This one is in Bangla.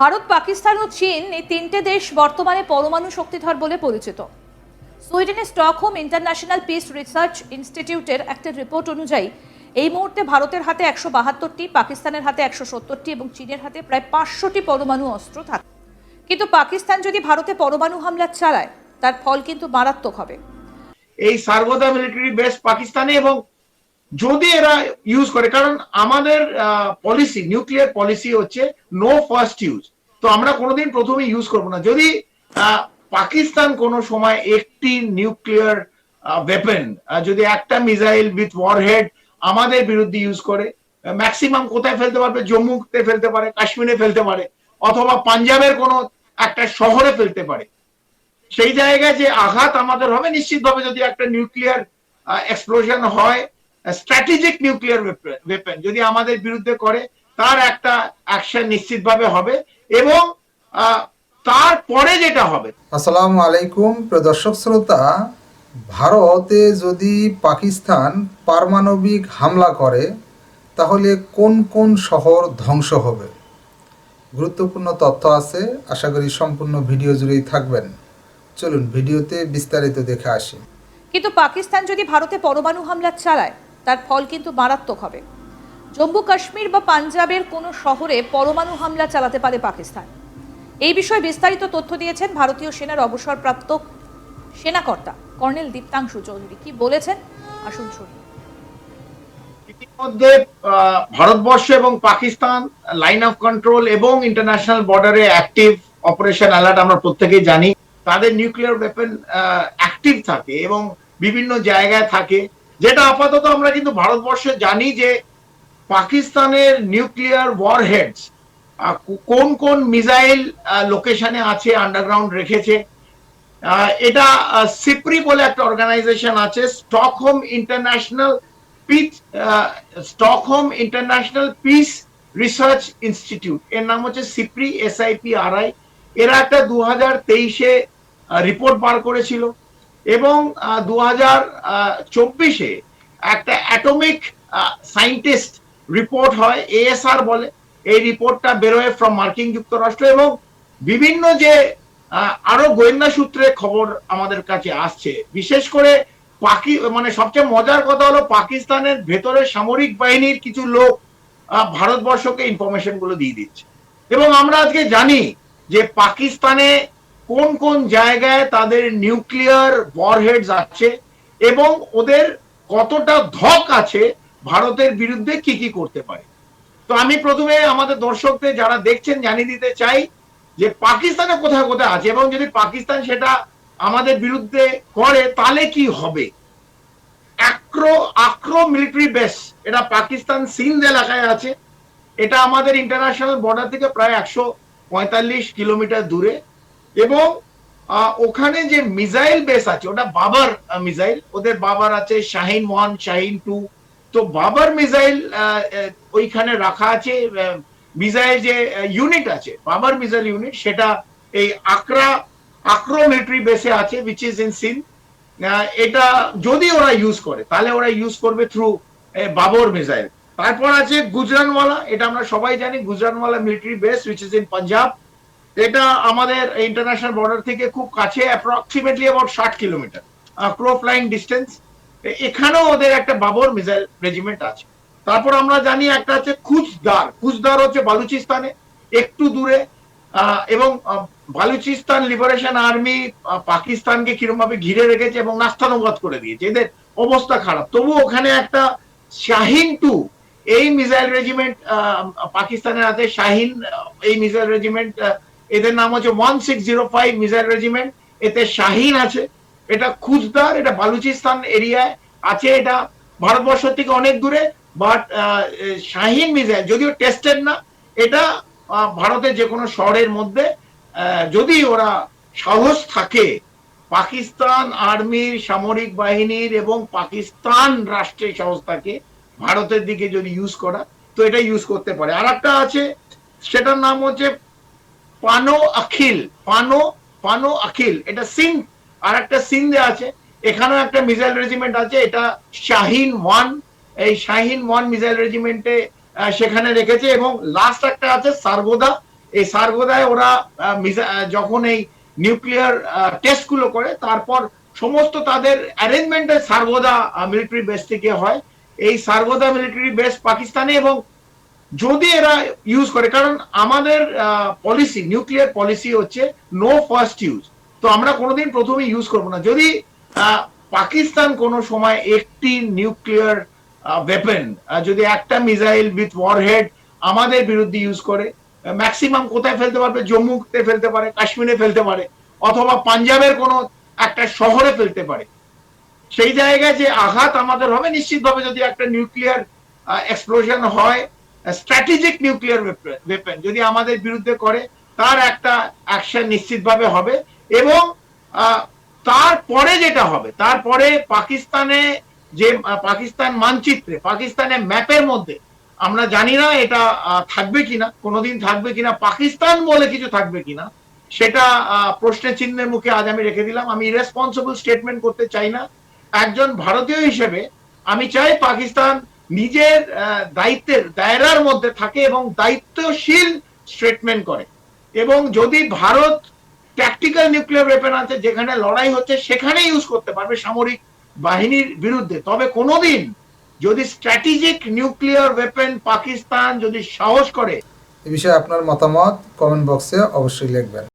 ভারত, পাকিস্তান ও চীন এই তিনটে দেশ বর্তমানে পরমাণু শক্তিধর বলে পরিচিত। সুইডেনের স্টকহোম ইন্টারন্যাশনাল পিস রিসার্চ ইনস্টিটিউটের একটা রিপোর্ট অনুযায়ী, এই মুহূর্তে ভারতের হাতে একশো বাহাত্তরটি, পাকিস্তানের হাতে একশো সত্তরটি এবং চীনের হাতে প্রায় পাঁচশোটি পরমাণু অস্ত্র থাকে। কিন্তু পাকিস্তান যদি ভারতে পরমাণু হামলা চালায়, তার ফল কিন্তু মারাত্মক হবে। এই সার্বদা মিলিটারি বেস পাকিস্তানে এবং যদি এরা ইউজ করে, কারণ আমাদের পলিসি নিউক্লিয়ার পলিসি হচ্ছে নো ফার্স্ট ইউজ তো আমরা কোনোদিন প্রথমে ইউজ করব না। যদি পাকিস্তান কোনো সময় একটি নিউক্লিয়ার ওয়েপেন যদি একটা মিসাইল উইথ ওয়ারহেড আমাদের বিরুদ্ধে ইউজ করে ম্যাক্সিমাম কোথায় ফেলতে পারবে? জম্মুতে ফেলতে পারে, কাশ্মীরে ফেলতে পারে, অথবা পাঞ্জাবের কোনো একটা শহরে ফেলতে পারে। সেই জায়গায় যে আঘাত আমাদের হবে, নিশ্চিতভাবে যদি একটা নিউক্লিয়ার এক্সপ্লোশন হয় স্ট্র্যাটেজিক নিউক্লিয়ার ওয়েপেন যদি আমাদের বিরুদ্ধে করে তার একটা অ্যাকশন নিশ্চিতভাবে হবে এবং তারপরে যেটা হবে। আসসালামু আলাইকুম প্রিয় দর্শক শ্রোতা। ভারতে যদি পাকিস্তান পারমাণবিক হামলা করে তাহলে কোন কোন শহর ধ্বংস হবে? গুরুত্বপূর্ণ তথ্য আছে আশা করি সম্পূর্ণ ভিডিও জুড়েই থাকবেন। চলুন ভিডিওতে বিস্তারিত দেখে আসি। কিন্তু পাকিস্তান যদি ভারতে পরমাণু হামলা চালায় তার ফল কিন্তু মারাত্মক হবে। জম্মু কাশ্মীর বা পাঞ্জাবের কোনো শহরে পরমাণু হামলা চালাতে পারে পাকিস্তান। এই বিষয়ে বিস্তারিত তথ্য দিয়েছেন ভারতীয় সেনার অবসরপ্রাপ্ত সেনাকর্তা কর্নেল দীপ্তাংশু চৌধুরী। কি বলেছেন? আসুন শুনি। ইতিমধ্যে ভারতবর্ষ এবং পাকিস্তান লাইন অফ কন্ট্রোল এবং ইন্টারন্যাশনাল বর্ডারে অ্যাক্টিভ অপারেশন অ্যালার্ট আমরা প্রত্যেকেই জানি। তাদের নিউক্লিয়ার ওয়েপন অ্যাক্টিভ থাকে এবং বিভিন্ন জায়গায় থাকে। যেটা আপাতত আমরা কিন্তু ভারতবর্ষে জানি যে পাকিস্তানের নিউক্লিয়ার ওয়ার ওয়ারহেডস কোন কোন মিসাইল লোকেশনে আছে আন্ডারগ্রাউন্ড রেখেছে। এটা সিপ্রি বলে একটা অর্গানাইজেশন আছে Stockholm international peace Stockholm international peace research institute এর নাম হচ্ছে সিপ্রি এসআইপি আরআই এরা একটা দু হাজার তেইশে রিপোর্ট বার করেছিল। এবং দু হাজার চব্বিশে একটা অ্যাটমিক সাইন্টিস্ট রিপোর্ট হয়, এএসআর বলে। এই রিপোর্টটা বেরোয় ফ্রম মার্কিন যুক্তরাষ্ট্র এবং বিভিন্ন যে আরও গোয়েন্দা সূত্রে খবর আমাদের কাছে আসছে। বিশেষ করে পাকি মানে সবচেয়ে মজার কথা হলো পাকিস্তানের ভেতরে সামরিক বাহিনীর কিছু লোক ভারতবর্ষকে ইনফরমেশনগুলো দিয়ে দিচ্ছে। এবং আমরা আজকে জানি যে পাকিস্তানে কোন কোন জায়গায় তাদের নিউক্লিয়ার ওয়ারহেডস আছে এবং ওদের কতটা ধক আছে ভারতের বিরুদ্ধে কি কি করতে পারে। তো আমি প্রথমে আমাদের দর্শকদের যারা দেখছেন জানিয়ে দিতে চাই যে পাকিস্তানে কোথায় কোথায় আছে এবং যদি পাকিস্তান সেটা আমাদের বিরুদ্ধে করে, তাহলে কি হবে? অ্যাক্রো, আক্রো মিলিটারি বেস এটা পাকিস্তান সিন্ধ এলাকায় আছে। এটা আমাদের ইন্টারন্যাশনাল বর্ডার থেকে প্রায় একশো পঁয়তাল্লিশ কিলোমিটার দূরে। এবং ওখানে যে মিসাইল বেস আছে, ওটা বাবার মিসাইল, ওদের বাবার আছে শাহিন ওয়ান, শাহিন টু, তো বাবার মিসাইল ওইখানে রাখা আছে মিসাইল যে ইউনিট আছে, বাবার মিসাইল ইউনিট সেটা এই আকরা আক্রো মিলিটারি বেসে আছে উইচ ইজ ইন সিন এটা যদি ওরা ইউজ করে, তাহলে ওরা ইউজ করবে থ্রু বাবর মিসাইল। তারপর আছে গুজরানওয়ালা, এটা আমরা সবাই জানি, Gujranwala military base which is in Punjab এটা আমাদের ইন্টারন্যাশনাল বর্ডার থেকে খুব কাছে অ্যাপ্রক্সিমেটলি অ্যাবাউট ষাট কিলোমিটার ক্রো ফ্লাইং ডিস্টেন্স এখানেও ওদের একটা বাবর মিসাইল রেজিমেন্ট আছে। তারপর আমরা জানি একটা আছে খুচদার খুচদার হচ্ছে বালুচিস্তানে, একটু দূরে এবং বালুচিস্তান লিবারেশন আর্মি পাকিস্তানকে কীরকম ভাবে ঘিরে রেখেছে এবং নাস্তানুবাদ করে দিয়েছে। এদের অবস্থা খারাপ। তবু ওখানে একটা শাহিন টু, এই মিসাইল রেজিমেন্ট পাকিস্তানের হাতে শাহিন এই মিসাইল রেজিমেন্ট এদের নাম হচ্ছে one six zero five missile regiment. এতে শাহিন আছে, এটা খুচদার এটা বালুচিস্তান এরিয়ায় আছে, এটা ভারতবর্ষ থেকে অনেক দূরে বাট শাহিন মিসাইল, যদিও টেস্টেড না, এটা ভারতের যে কোনো শহরের মধ্যে যদি ওরা সাহস থাকে, পাকিস্তান আর্মির সামরিক বাহিনীর এবং পাকিস্তান রাষ্ট্রের সাহস থাকে, ভারতের দিকে যদি ইউজ করা, তো এটা ইউজ করতে পারে। আর একটা আছে, সেটার নাম হচ্ছে পানো আখিল, পানো পানো আখিল। এটা সিন্ধ আর একটা সিন্ধে আছে। এখানেও একটা মিসাইল রেজিমেন্ট আছে, এটা শাহিন ওয়ান। এই শাহিন ওয়ান মিসাইল রেজিমেন্টে সেখানে রেখেছে এবং লাস্ট একটা আছে, সার্গোদা। এই সার্গোদায় ওরা যখন এই নিউক্লিয়ার টেস্টগুলো করে, তারপর সমস্ত তাদের অ্যারেঞ্জমেন্টের সার্গোদা মিলিটারি বেস থেকে হয়। এই সার্গোদা মিলিটারি বেস পাকিস্তানে এবং যদি এরা ইউজ করে, কারণ আমাদের পলিসি নিউক্লিয়ার পলিসি হচ্ছে নো ফার্স্ট ইউজ তো আমরা কোনোদিন প্রথমে ইউজ করব না। যদি পাকিস্তান কোনো সময় একটি নিউক্লিয়ার ওয়েপেন যদি একটা মিসাইল উইথ ওয়ারহেড আমাদের বিরুদ্ধে ইউজ করে ম্যাক্সিমাম কোথায় ফেলতে পারবে? জম্মুতে ফেলতে পারে, কাশ্মীরে ফেলতে পারে, অথবা পাঞ্জাবের কোনো একটা শহরে ফেলতে পারে। সেই জায়গায় যে আঘাত আমাদের হবে, নিশ্চিতভাবে যদি একটা নিউক্লিয়ার এক্সপ্লোশন হয় স্ট্র্যাটেজিক নিউক্লিয়ার ওয়েপেন যদি আমাদের বিরুদ্ধে করে, তার একটা অ্যাকশন নিশ্চিতভাবে হবে এবং তারপরে যেটা হবে, তারপরে পাকিস্তানে যে পাকিস্তান মানচিত্রে, পাকিস্তানের ম্যাপের মধ্যে, আমরা জানি না এটা থাকবে কিনা, কোনোদিন থাকবে কিনা, পাকিস্তান বলে কিছু থাকবে কিনা, সেটা প্রশ্নের চিহ্নের মুখে আজ আমি রেখে দিলাম। আমি ইরেসপন্সিবল স্টেটমেন্ট করতে চাই না। একজন ভারতীয় হিসেবে আমি চাই পাকিস্তান নিজের দায়িত্বের দায়রার মধ্যে থাকে এবং দায়িত্বশীল স্টেটমেন্ট করে। এবং যদি ভারত ট্যাকটিক্যাল নিউক্লিয়ার ওয়েপেন আছে, যেখানে লড়াই হচ্ছে সেখানে ইউজ করতে পারবে সামরিক বাহিনীর বিরুদ্ধে। তবে কোনোদিন যদি স্ট্র্যাটেজিক নিউক্লিয়ার ওয়েপেন পাকিস্তান যদি সাহস করে, এ বিষয়ে আপনার মতামত কমেন্ট বক্সে অবশ্যই লিখবেন।